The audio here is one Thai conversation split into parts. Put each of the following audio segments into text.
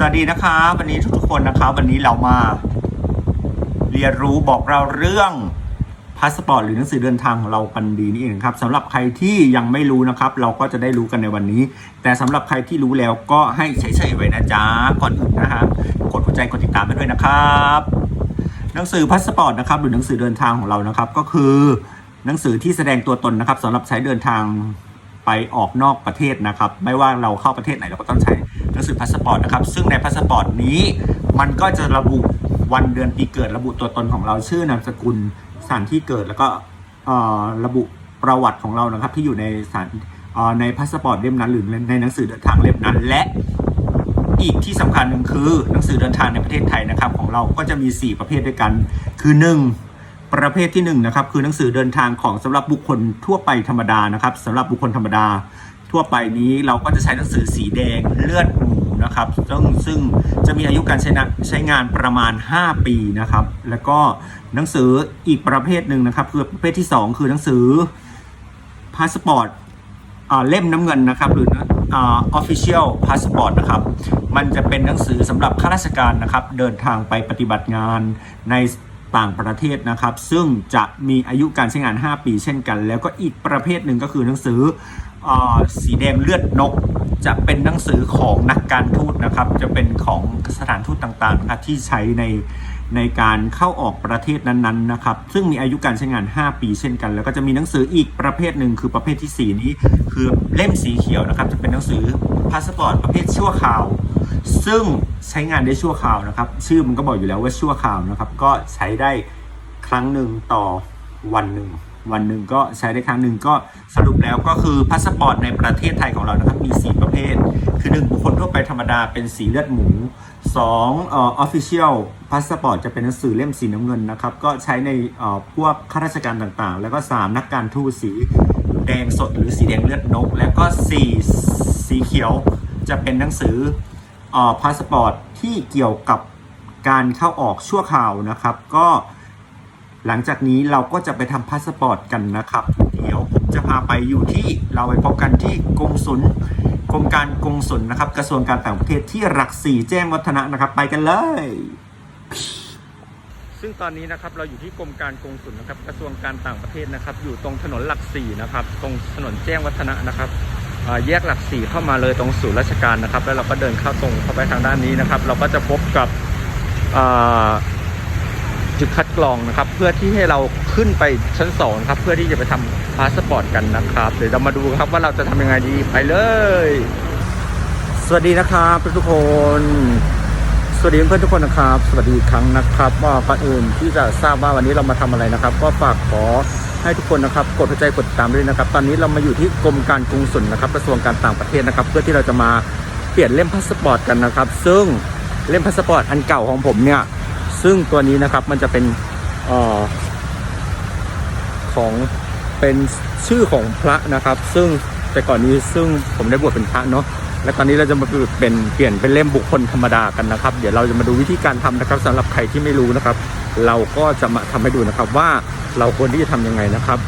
สวัสดีนะครับวันนี้ทุกๆคนนะครับวันนี้เรามา เรียนรู้บอกเราเรื่องพาสปอร์ตหรือหนังสือเดินทางของเรากันดีนี่เองครับสำหรับใครที่ยังไม่รู้นะครับ เราก็จะได้รู้กันในวันนี้ แต่สำหรับใครที่รู้แล้วก็ให้เฉยๆไว้นะจ๊ะก่อนอื่นนะฮะกดหัวใจกดติดตามไปด้วยนะครับ หนังสือพาสปอร์ตนะครับหรือหนังสือเดินทางของเรานะครับ ก็คือหนังสือที่แสดงตัวตนนะครับสำหรับใช้เดินทางไปออกนอกประเทศนะครับ ไม่ว่าเราเข้าประเทศไหนเราก็ต้องใช้ หนังสือพาสปอร์ตนะครับ ซึ่งในพาสปอร์ตนี้มันก็จะระบุวันเดือนปีเกิดระบุตัวตนของเราชื่อนามสกุลสถานที่เกิดแล้วก็ระบุประวัติของเรานะครับ ที่อยู่ในสานเอ่อในพาสปอร์ตเล่มนั้นหรือในหนังสือเดินทางเล่มนั้น และอีกที่สำคัญหนึ่งคือหนังสือเดินทางในประเทศไทยนะครับ ของเราก็จะมี 4 ประเภทด้วยกัน คือ 1 ประเภทที่1นะครับคือหนังสือเดินทางของสำหรับบุคคลทั่วไปธรรมดานะครับสำหรับบุคคลธรรมดา ทั่วไปนี้เราก็จะใช้หนังสือสีแดงเลือดหมูนะครับซึ่งซึ่งจะมีอายุการใช้ใช้งานประมาณ 5 ปีนะครับ แล้วก็หนังสืออีกประเภทหนึ่งนะครับ คือประเภทที่ 2 คือหนังสือพาสปอร์ตเล่มน้ำเงินนะครับ หรืออ่า official passport นะครับ มันจะเป็นหนังสือสำหรับข้าราชการนะครับ เดินทางไปปฏิบัติงานในต่างประเทศนะครับ ซึ่งจะมีอายุการใช้งาน 5 ปีเช่นกัน แล้วก็อีกประเภทหนึ่งก็คือหนังสือ สีแดงเลือดนก จะเป็นหนังสือของนักการทูตนะครับ จะเป็นของสถานทูตต่างๆนะครับที่ใช้ในในการเข้าออกประเทศนั้นๆนะครับ ซึ่งมีอายุการใช้งาน 5 ปีเช่นกัน แล้วก็จะมีหนังสืออีกประเภทหนึ่งคือประเภทที่ 4 นี้ คือเล่มสีเขียวนะครับ จะเป็นหนังสือพาสปอร์ตประเภทชั่วคราว ซึ่งใช้งานได้ชั่วคราวนะครับ ชื่อมันก็บอกอยู่แล้วว่าชั่วคราวนะครับ ก็ใช้ได้ครั้งหนึ่งต่อวันหนึ่ง วันหนึ่งก็ใช้ได้ครั้งหนึ่งก็สรุปแล้วก็คือพาสปอร์ตในประเทศไทยของเรานะครับมี 4 ประเภท คือ 1 บุคคลทั่วไปธรรมดาเป็นสีเลือดหมู2เอ่อ official passport จะเป็นหนังสือเล่มสีน้ำเงินนะครับ ก็ใช้ในเอ่อพวกข้าราชการต่างๆ แล้วก็ 3 นักการทูตสีแดงสดหรือสีแดงเลือดนก แล้วก็ 4 สีเขียวจะเป็นหนังสือเอ่อพาสปอร์ตที่เกี่ยวกับการเข้าออกชั่วคราวนะครับ ก็ หลังจากนี้เราก็จะไปทำพาสปอร์ตกันนะครับ เดี๋ยวผมจะพาไปอยู่ที่เราไปพบกันที่กงสุลกรมการกงสุลนะครับ กระทรวงการต่างประเทศที่หลักสี่แจ้งวัฒนะนะครับ ไปกันเลย ซึ่งตอนนี้นะครับเราอยู่ที่กรมการกงสุลนะครับ กระทรวงการต่างประเทศนะครับ อยู่ตรงถนนหลักสี่นะครับ ตรงถนนแจ้งวัฒนะนะครับแยกหลักสี่เข้ามาเลยตรงศูนย์ราชการนะครับ แล้วเราก็เดินเข้าตรงเข้าไปทางด้านนี้นะครับ เราก็จะพบกับ จุดคัดกรองนะครับ เพื่อที่ให้เราขึ้นไปชั้นสองครับ เพื่อที่จะไปทำพาสปอร์ตกันนะครับ เดี๋ยวเรามาดูครับว่าเราจะทำยังไงดีไปเลย สวัสดีนะครับทุกคนสวัสดีเพื่อนทุกคนนะครับ สวัสดีครั้งนะครับว่าก่อนอื่นที่จะทราบว่าวันนี้เรามาทำอะไรนะครับ ก็ฝากขอให้ทุกคนนะครับ กดหัวใจกดติดตามด้วยนะครับ ตอนนี้เรามาอยู่ที่กรมการกงสุลนะครับกระทรวงการต่างประเทศนะครับ เพื่อที่เราจะมาเปลี่ยนเล่มพาสปอร์ตกันนะครับ ซึ่งเล่มพาสปอร์ตอันเก่าของผมเนี่ย ซึ่งตัวนี้นะครับมันจะเป็นออของเป็นชื่อของพระนะครับ ซึ่งแต่ก่อนนี้ซึ่งผมได้บวชเป็นพระเนาะและตอนนี้เราจะมาเป็นเปลี่ยนเป็นเล่มบุคคลธรรมดากันนะครับ เดี๋ยวเราจะมาดูวิธีการทำนะครับสำหรับใครที่ไม่รู้นะครับ เราก็จะมาทำให้ดูนะครับว่าเราควรที่จะทำยังไงนะครับ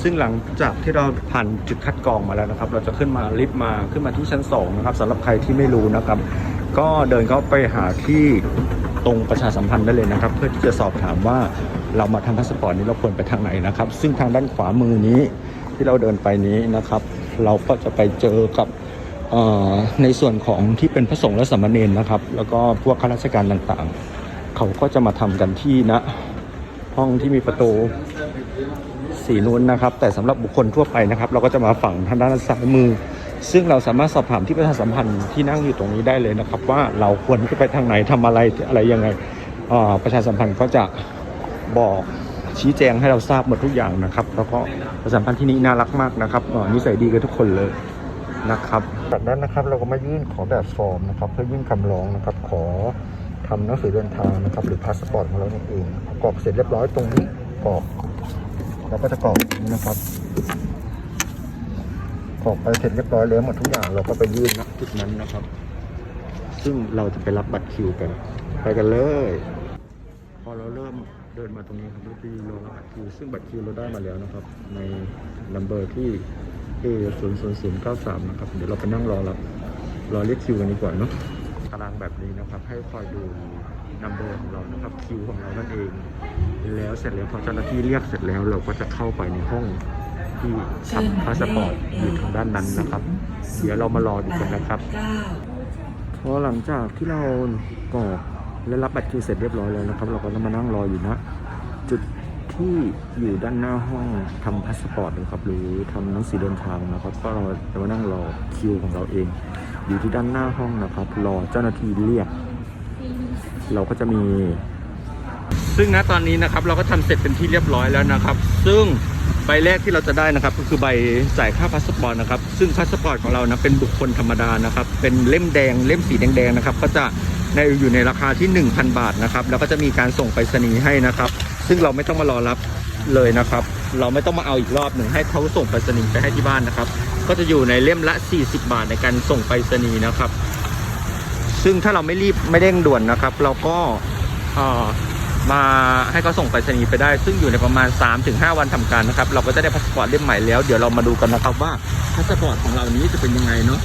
ซึ่งหลังจากที่เราผ่านจุดคัดกรองมาแล้วนะครับ เราจะขึ้นมาลิฟต์มาขึ้นมาที่ชั้น2นะครับสำหรับใครที่ไม่รู้นะครับ ก็เดินเข้าไปหาที่ตรงประชาสัมพันธ์ได้เลยนะครับ เพื่อที่จะสอบถามว่าเรามาทำพาสปอร์ตนี้เราควรไปทางไหนนะครับ ซึ่งทางด้านขวามือนี้ที่เราเดินไปนี้นะครับ เราก็จะไปเจอกับในส่วนของที่เป็นพระสงฆ์และสามเณรนะครับ แล้วก็พวกข้าราชการต่างๆ เขาก็จะมาทำกันที่ณห้องที่มีประตูสีนู้นนะครับ แต่สำหรับบุคคลทั่วไปนะครับ เราก็จะมาฝั่งทางด้านซ้ายมือ ซึ่งเราสามารถสอบถามที่ประชาสัมพันธ์ที่นั่งอยู่ตรงนี้ได้เลยนะครับ ว่าเราควรจะไปทางไหนทำอะไรอะไรยังไงประชาสัมพันธ์ก็จะบอกชี้แจงให้เราทราบหมดทุกอย่างนะครับ แล้วก็ประชาสัมพันธ์ที่นี่น่ารักมากนะครับนิสัยดีกับทุกคนเลยนะครับจากนั้นนะครับเราก็มายื่นขอแบบฟอร์มนะครับเพื่อยื่นคำร้องนะครับ ขอทำหนังสือเดินทางนะครับ หรือพาสปอร์ตของเราเองกรอกเสร็จเรียบร้อยตรงนี้กรอกเราก็จะกรอกนี้นะครับ กรอกไปเสร็จเรียบร้อยแล้วหมดทุกอย่างเราก็ไปยื่นณจุดนั้นนะครับ ซึ่งเราจะไปรับบัตรคิวกัน ไปกันเลย พอเราเริ่มเดินมาตรงนี้ครับเราไปรอรับบัตรคิว ซึ่งบัตรคิวเราได้มาแล้วนะครับ ในนัมเบอร์ที่ A 0 0 0 9 3นะครับ เดี๋ยวเราไปนั่งรอรับรอเรียกคิวกันดีกว่าเนาะตารางแบบนี้นะครับ ให้คอยดูนัมเบอร์ของเรานะครับคิวของเรานั่นเอง แล้วเสร็จแล้วพอเจ้าหน้าที่เรียกเสร็จแล้วเราก็จะเข้าไปในห้อง ที่ทำพาสปอร์ตอยู่ทางด้านนั้นนะครับ เดี๋ยวเรามารอดูกันนะครับพอหลังจากที่เรากรอกและรับบัตรคิวเสร็จเรียบร้อยแล้วนะครับ เราก็จะมานั่งรออยู่นะ จุดที่อยู่ด้านหน้าห้องทำพาสปอร์ตนะครับ หรือทำหนังสือเดินทางนะครับ ก็เราจะมานั่งรอคิวของเราเอง อยู่ที่ด้านหน้าห้องนะครับ รอเจ้าหน้าที่เรียก เราก็จะมี ซึ่งณตอนนี้นะครับเราก็ทำเสร็จเป็นที่เรียบร้อยแล้วนะครับ ซึ่ง ใบแรกที่เราจะได้นะครับก็คือใบจ่ายค่าพาสปอร์ตนะครับซึ่งพาสปอร์ตของเรานะเป็นบุคคลธรรมดานะครับเป็นเล่มแดงเล่มสีแดงๆนะครับก็จะในอยู่ในราคาที่ 1,000 บาทนะครับแล้วก็จะมีการส่งไปรษณีย์ให้นะครับ ซึ่งเราไม่ต้องมารอรับเลยนะครับ เราไม่ต้องมาเอาอีกรอบหนึ่งให้เขาส่งไปรษณีย์ไปให้ที่บ้านนะครับ ก็จะอยู่ในเล่มละ 40 บาทในการส่งไปรษณีย์นะครับ ซึ่งถ้าเราไม่รีบไม่เร่งด่วนนะครับ เราก็อ่อ มาให้เขาส่งไปรษณีย์ไปได้ ซึ่งอยู่ในประมาณ 3-5 วันทำการนะครับ เราก็จะได้พาสปอร์ตเล่มใหม่แล้ว เดี๋ยวเรามาดูกันนะครับว่าพาสปอร์ตของเรานี้จะเป็นยังไงเนาะ